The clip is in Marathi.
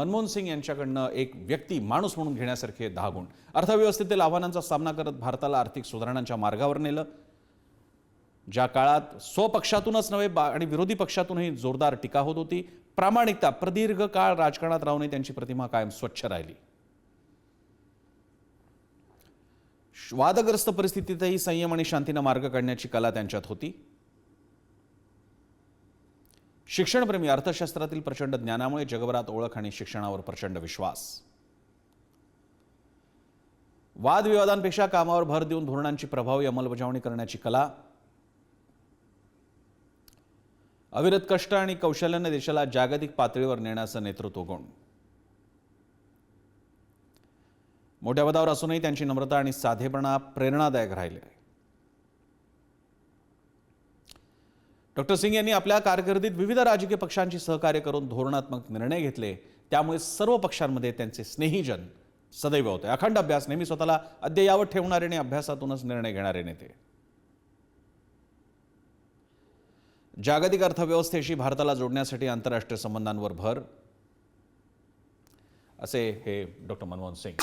मनमोहन सिंग यांच्याकडनं एक व्यक्ती माणूस म्हणून घेण्यासारखे दहा गुण. अर्थव्यवस्थेतील आव्हानांचा सामना करत भारताला आर्थिक सुधारणांच्या मार्गावर नेलं. ज्या काळात स्वपक्षातूनच नव्हे बा- आणि विरोधी पक्षातूनही जोरदार टीका होत होती प्रामाणिकता प्रदीर्घ काळ राजकारणात राहूनही त्यांची प्रतिमा कायम स्वच्छ राहिली. वादग्रस्त परिस्थितीतही संयम आणि शांतीनं मार्ग काढण्याची कला त्यांच्यात होती. शिक्षणप्रेमी अर्थशास्त्रातील प्रचंड ज्ञानामुळे जगभरात ओळख आणि शिक्षणावर प्रचंड विश्वास. वादविवादांपेक्षा कामावर भर देऊन धोरणांची प्रभावी अंमलबजावणी करण्याची कला. अविरत कष्ट आणि कौशल्याने देशाला जागतिक पातळीवर नेण्याचं नेतृत्व गुण मोठ्या पदावर असूनही त्यांची नम्रता आणि साधेपणा प्रेरणादायक राहिले. डॉक्टर सिंग यांनी आपल्या कारकिर्दीत विविध राजकीय पक्षांची सहकार्य करून धोरणात्मक निर्णय घेतले. त्यामुळे सर्व पक्षांमध्ये त्यांचे स्नेहीजन सदैव होते. अखंड अभ्यास नेहमी स्वतःला अद्ययावत ठेवणारे आणि अभ्यासातूनच निर्णय घेणारे नेते. जागतिक अर्थव्यवस्थेशी भारताला जोडण्यासाठी आंतरराष्ट्रीय संबंधांवर भर असे हे डॉक्टर मनमोहन सिंग.